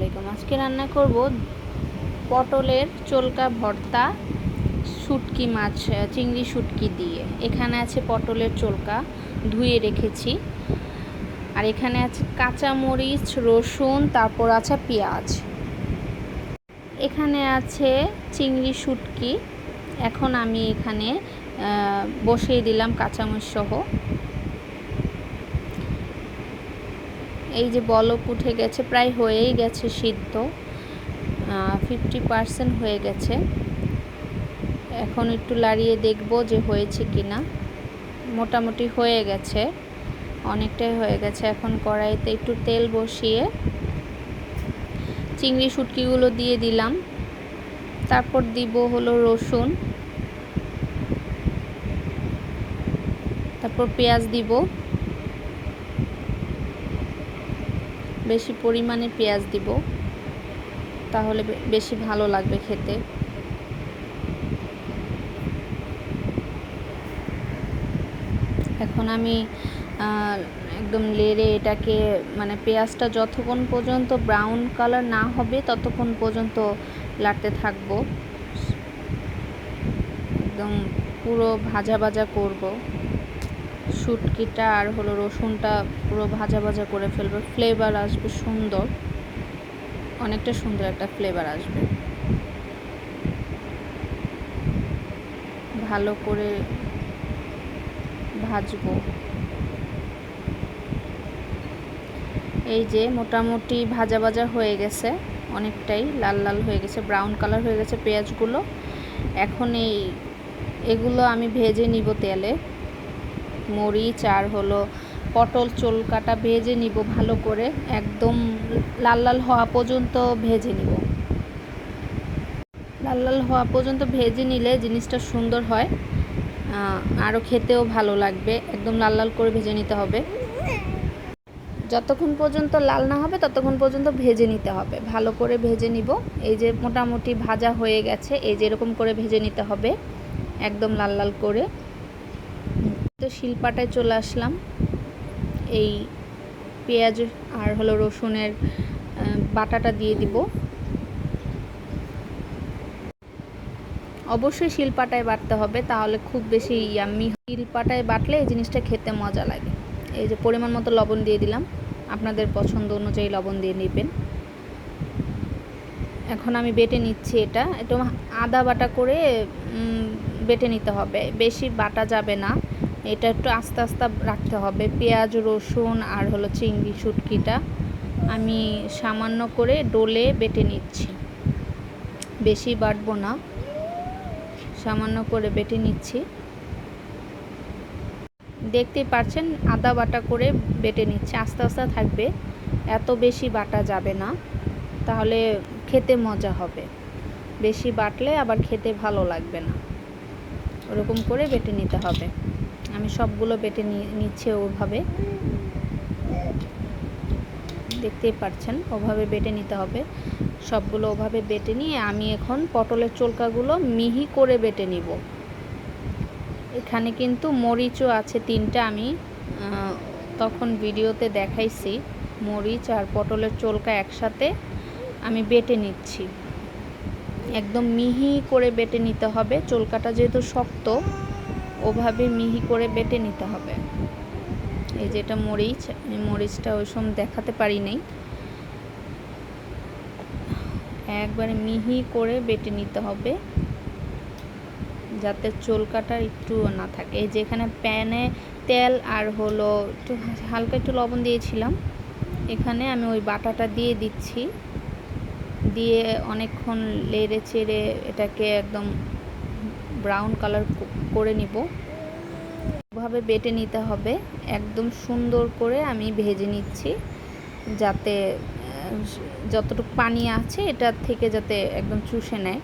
আলাইকুম। আজকে রান্না করব পটলের চোলকা ভর্তা শুটকি মাছ, চিংড়ি শুটকি দিয়ে। এখানে আছে পটলের চোলকা, ধুয়ে রেখেছি। আর এখানে আছে কাঁচা মরিচ রসুন, তারপর আছে পেঁয়াজ। এখানে আছে চিংড়ি শুটকি। এখন আমি এখানে বসিয়ে দিলাম কাঁচামরিচ সহ। এই যে বলক উঠে গেছে, প্রায় হয়েই গেছে সিদ্ধ। ফিফটি পার্সেন্ট হয়ে গেছে। এখন একটু লাড়িয়ে দেখব যে হয়েছে কি না মোটামুটি হয়ে গেছে, অনেকটাই হয়ে গেছে। এখন কড়াইতে একটু তেল বসিয়ে চিংড়ি শুটকিগুলো দিয়ে দিলাম। তারপর দিব হলো রসুন। তারপর পেঁয়াজ দিব। বেশি পরিমাণে পেঁয়াজ দিব, তাহলে বেশি ভালো লাগবে খেতে। এখন আমি একদম লেড়ে এটাকে মানে পেঁয়াজটা যতক্ষণ পর্যন্ত ব্রাউন কালার না হবে, ততক্ষণ পর্যন্ত লাড়তে থাকব। একদম পুরো ভাজা ভাজা করব। শুটকিটা আর হলো রসুনটা পুরো ভাজা ভাজা করে ফেলবে। ফ্লেভার আসবে সুন্দর। অনেকটা সুন্দর একটা ফ্লেভার আসবে। ভালো করে ভাজবো। এই যে মোটামুটি ভাজা ভাজা হয়ে গেছে, অনেকটাই লাল লাল হয়ে গেছে ব্রাউন কালার হয়ে গেছে পেঁয়াজগুলো। এখন এই, এগুলো আমি ভেজে নিব তেলে। মরিচ আর হলো পটল চোলকাটা ভেজে নিব ভালো করে। একদম লাল লাল হওয়া পর্যন্ত ভেজে নিব। লাল লাল হওয়া পর্যন্ত ভেজে নিলে জিনিসটা সুন্দর হয়। আরও খেতেও ভালো লাগবে। একদম লাল লাল করে ভেজে নিতে হবে। যতক্ষণ পর্যন্ত লাল না হবে, ততক্ষণ পর্যন্ত ভেজে নিতে হবে। ভালো করে ভেজে নিব। এই যে মোটামুটি ভাজা হয়ে গেছে, এই যে এরকম করে ভেজে নিতে হবে। একদম লাল লাল করে। তো শিলপাটায় চলে আসলাম। এই পেঁয়াজ আর হলো রসুনের বাটাটা দিয়ে দিব। অবশ্যই শিলপাটায় বাটতে হবে, তাহলে খুব বেশি ইয়াম্মি শিলপাটায় বাটলে এই জিনিসটা খেতে মজা লাগে। এই যে পরিমাণ মতো লবণ দিয়ে দিলাম। আপনাদের পছন্দ অনুযায়ী লবণ দিয়ে নেবেন। এখন আমি বেটে নিচ্ছি এটা। একটু আদা বাটা করে বেটে নিতে হবে। বেশি বাটা যাবে না। এটা একটু আস্তে আস্তে রাখতে হবে। পেঁয়াজ, রসুন আর হলো চিংড়ি শুটকিটা আমি সামান্য করে ডোলে বেটে নিচ্ছি। বেশি বাটবো না। সামান্য করে বেটে নিচ্ছি। দেখতেই পাচ্ছেন আদা বাটা করে বেটে নিচ্ছে। আস্তে আস্তে থাকবে। এত বেশি বাটা যাবে না। তাহলে খেতে মজা হবে। বেশি বাটলে আবার খেতে ভালো লাগবে না। ওরকম করে বেটে নিতে হবে। আমি সবগুলো বেটে নিচ্ছে ওভাবে। দেখতেই পাচ্ছেন ওভাবে বেটে নিতে হবে। সবগুলো ওভাবে বেটে নিয়ে আমি এখন পটলের চোলকাগুলো মিহি করে বেটে নিব। এখানে কিন্তু মরিচও আছে তিনটা আমি তখন ভিডিওতে দেখাইছি। মরিচ আর পটলের চোলকা একসাথে আমি বেটে নিচ্ছি। একদম মিহি করে বেটে নিতে হবে। চোলকাটা যেহেতু শক্ত ওভাবে মিহি করে বেটে নিতে হবে। এই যেটা মরিচ, আমি মরিচটা ওই সময় দেখাতে পারি নাই। একবারে মিহি করে বেটে নিতে হবে, যাতে চুলকাটা একটু না থাকে। এই যে এখানে প্যানে তেল আর হলো একটু হালকা একটু লবণ দিয়েছিলাম। এখানে আমি ওই বাটাটা দিয়ে দিচ্ছি। দিয়ে অনেকক্ষণ লেড়ে চেড়ে এটাকে একদম ব্রাউন কালার করে নিব। ভাবে বেটে নিতে হবে। একদম সুন্দর করে আমি ভেজে নিচ্ছি যাতে যতটুকু পানি আছে এটার থেকে যাতে একদম চুষে নেয়।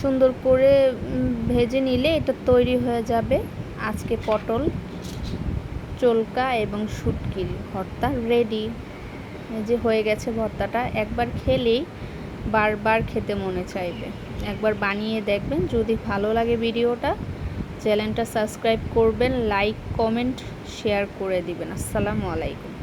সুন্দর করে ভেজে নিলে এটা তৈরি হয়ে যাবে। আজকে পটল, চোলকা এবং শুটকির ভর্তা রেডি যে হয়ে গেছে ভর্তাটা, একবার খেলেই বারবার খেতে মনে চাইবে। একবার বানিয়ে দেখবেন। যদি ভালো লাগে ভিডিওটা, চ্যানেলটা সাবস্ক্রাইব করবেন, লাইক, কমেন্ট, শেয়ার করে দিবেন। আসসালামু আলাইকুম।